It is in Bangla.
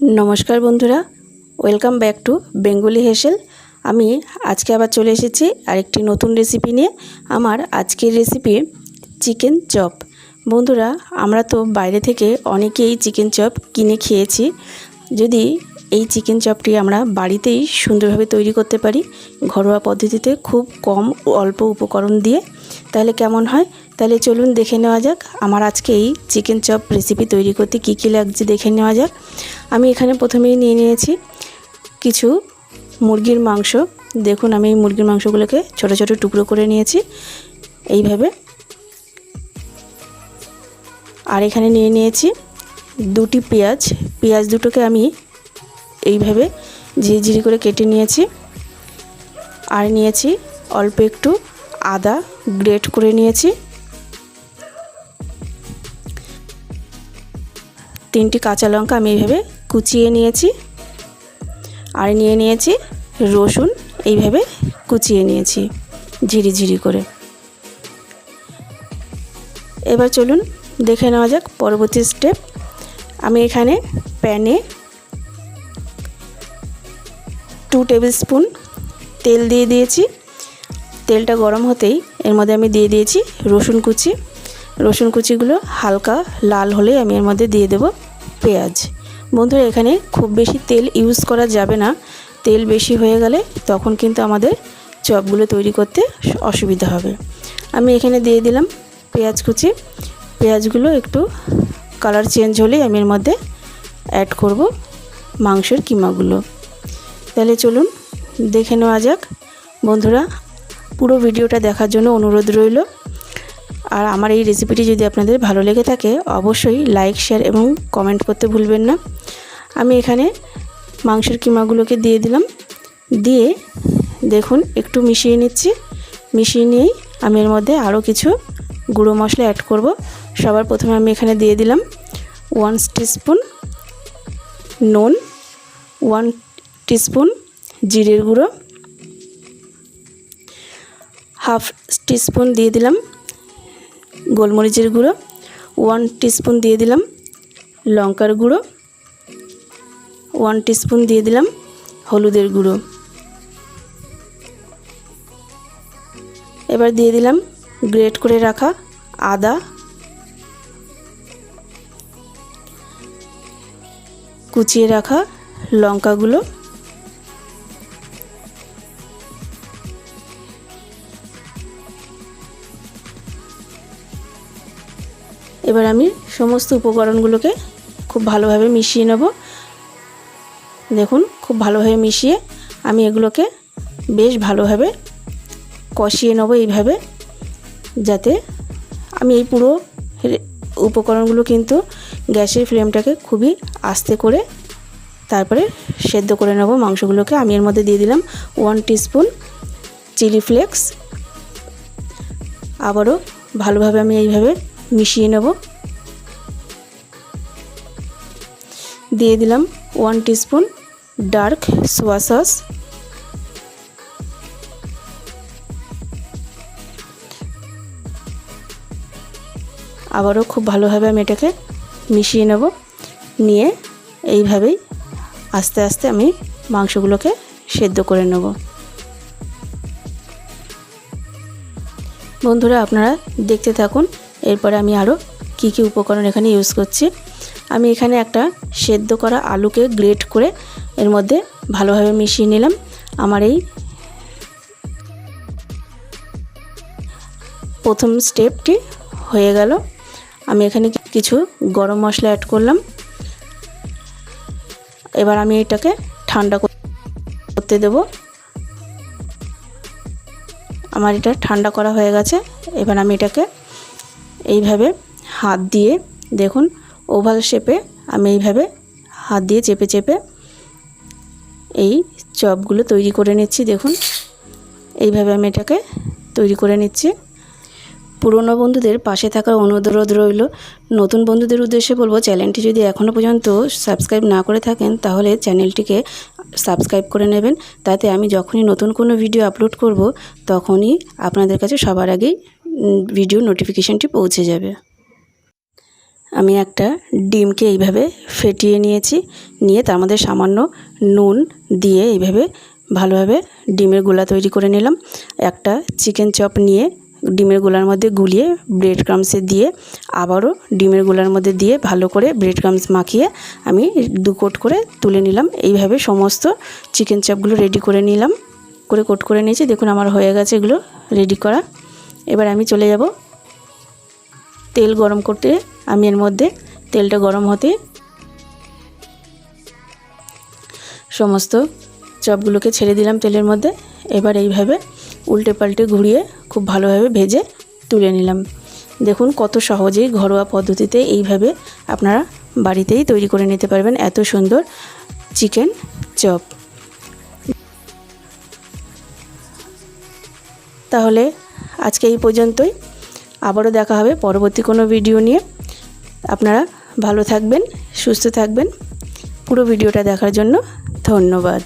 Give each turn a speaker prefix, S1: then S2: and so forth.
S1: নমস্কার বন্ধুরা welcome back to Bengali hassle আমি আজকে আবার চলে এসেছি আরেকটি নতুন রেসিপি নিয়ে, আমার আজকের রেসিপি চিকেন চপ বন্ধুরা, আমরা তো বাইরে থেকে অনেকেই চিকেন চপ কিনে খেয়েছি। যদি এই চিকেন চপটি আমরা বাড়িতেই সুন্দরভাবে তৈরি করতে পারি, ঘরোয়া পদ্ধতিতে খুব কম অল্প উপকরণ দিয়ে তাহলে কেমন হয়? তাহলে চলুন দেখে নেওয়া যাক। আমার আজকে এই চিকেন চপ রেসিপি তৈরি করতে কী কী লাগছে দেখে নেওয়া যাক। আমি এখানে প্রথমেই নিয়ে নিয়েছি কিছু মুরগির মাংস। দেখুন, আমি এই মুরগির মাংসগুলোকে ছোট ছোট টুকরো করে নিয়েছি। এইভাবে। আর এখানে নিয়ে নিয়েছি দুটি পেঁয়াজ। পেঁয়াজ দুটোকে আমি এইভাবে ঝিরিঝিরি করে কেটে নিয়েছি। আর নিয়েছি অল্প একটু আদা গ্রেট করে নিয়েছি। তিনটি কাঁচা লঙ্কা আমি এইভাবে কুচিয়ে নিয়েছি। আর নিয়ে নিয়েছি রসুন, এইভাবে কুচিয়ে নিয়েছি ঝিরিঝিরি করে। এবার চলুন দেখে নেওয়া যাক পরবর্তী স্টেপ। আমি এখানে প্যানে টু টেবিল স্পুন তেল দিয়ে দিয়েছি। তেলটা গরম হতেই এর মধ্যে আমি দিয়ে দিয়েছি রসুন কুচি। রসুন কুচিগুলো হালকা লাল হলে আমি এর মধ্যে দিয়ে দেব পেঁয়াজ। বন্ধুরা, এখানে খুব বেশি তেল ইউজ করা যাবে না। তেল বেশি হয়ে গেলে তখন কিন্তু আমাদের চপগুলো তৈরি করতে অসুবিধা হবে। আমি এখানে দিয়ে দিলাম পেঁয়াজ কুচি। পেঁয়াজগুলো একটু কালার চেঞ্জ হলেই আমি এর মধ্যে অ্যাড করব মাংসের কিমাগুলো। তাহলে চলুন দেখে নেওয়া যাক। বন্ধুরা পুরো ভিডিওটা দেখার জন্য অনুরোধ রইল। আর আমার এই রেসিপিটি যদি আপনাদের ভালো লেগে থাকে, অবশ্যই লাইক শেয়ার এবং কমেন্ট করতে ভুলবেন না। আমি এখানে মাংসের কিমাগুলোকে দিয়ে দিলাম। দিয়ে দেখুন, একটু মিশিয়ে নিচ্ছি। মিশিয়ে নিয়েই আমি এর মধ্যে আরও কিছু গুঁড়ো মশলা অ্যাড করব। সবার প্রথমে আমি এখানে দিয়ে দিলাম ওয়ান টিস্পুন নুন ওয়ান টিস্পুন জিরের গুঁড়ো। হাফ টিস্পুন দিয়ে দিলাম গোলমরিচের গুঁড়ো, ওয়ান টিস্পুন দিয়ে দিলাম লঙ্কার গুঁড়ো, ওয়ান টিস্পুন দিয়ে দিলাম হলুদের গুঁড়ো। এবার দিয়ে দিলাম গ্রেট করে রাখা আদা। কুচিয়ে রাখা লঙ্কাগুলো। এবার আমি সমস্ত উপকরণগুলোকে খুব ভালোভাবে মিশিয়ে নেব। দেখুন, খুব ভালোভাবে মিশিয়ে আমি এগুলোকে বেশ ভালোভাবে কষিয়ে নেব এইভাবে, যাতে আমি এই পুরো উপকরণগুলো কিন্তু গ্যাসের ফ্লেমটাকে খুবই আস্তে করে তারপরে সেদ্ধ করে নেব মাংসগুলোকে। আমি এর মধ্যে দিয়ে দিলাম ওয়ান টিস্পুন চিলি ফ্লেক্স আবারও ভালোভাবে আমি এইভাবে মিশিয়ে নেব। দিয়ে দিলাম one teaspoon dark soya sauce আবারও খুব ভালোভাবে আমি এটাকে মিশিয়ে নেব। নিয়ে এইভাবেই আস্তে আস্তে আমি মাংসগুলোকে সেদ্ধ করে নেব। বন্ধুরা, আপনারা দেখতে থাকুন এরপরে আমি আরও কি কি উপকরণ এখানে ইউজ করছি। আমি এখানে একটা সেদ্ধ করা আলুকে গ্রেট করে এর মধ্যে ভালোভাবে মিশিয়ে নিলাম। আমার এই প্রথম স্টেপটি হয়ে গেল। আমি এখানে কিছু গরম মশলা অ্যাড করলাম। এবার আমি এটাকে ঠান্ডা করতে দেব। আমার এটা ঠান্ডা করা হয়ে গেছে। এবার আমি এটাকে এইভাবে হাত দিয়ে দেখুন ওভাল শেপে আমি এইভাবে হাত দিয়ে চেপে চেপে এই চপগুলো তৈরি করে নিচ্ছি, দেখুন। এইভাবে আমি এটাকে তৈরি করে নিচ্ছি। পুরনো বন্ধুদের পাশে থাকার অনুরোধ রইল। নতুন বন্ধুদের উদ্দেশ্যে বলব, চ্যানেলটি যদি এখনও পর্যন্ত সাবস্ক্রাইব না করে থাকেন, তাহলে চ্যানেলটিকে সাবস্ক্রাইব করে নেবেন। তাতে আমি যখনই নতুন কোনো ভিডিও আপলোড করব, তখনই আপনাদের কাছে সবার আগেই ভিডিও নোটিফিকেশানটি পৌঁছে যাবে। আমি একটা ডিমকে এইভাবে ফেটিয়ে নিয়েছি, নিয়ে তার মধ্যে সামান্য নুন দিয়ে এইভাবে ভালোভাবে ডিমের গোলা তৈরি করে নিলাম। একটা চিকেন চপ নিয়ে ডিমের গোলার মধ্যে গুলিয়ে ব্রেড ক্রামসে দিয়ে আবারও ডিমের গোলার মধ্যে দিয়ে ভালো করে ব্রেড ক্রামস মাখিয়ে আমি দু কোট করে তুলে নিলাম। এইভাবে সমস্ত চিকেন চপগুলো রেডি করে নিলাম। করে কোট করে নিয়েছি। দেখুন আমার হয়ে গেছে এগুলো রেডি করা। এবার আমি চলে যাব। তেল গরম করতে আমি এর মধ্যে তেলটা গরম হতে সমস্ত চপগুলোকে ছেড়ে দিলাম তেলের মধ্যে। এবার এইভাবে উল্টে পাল্টে ঘুরিয়ে খুব ভালোভাবে ভেজে তুলে নিলাম। দেখুন কত সহজেই ঘরোয়া পদ্ধতিতে এইভাবে আপনারা বাড়িতেই তৈরি করে নিতে পারবেন এত সুন্দর চিকেন চপ। তাহলে আজকে এই পর্যন্তই। আবারও দেখা হবে পরবর্তী কোনো ভিডিও নিয়ে। আপনারা ভালো থাকবেন, সুস্থ থাকবেন। পুরো ভিডিওটা দেখার জন্য ধন্যবাদ।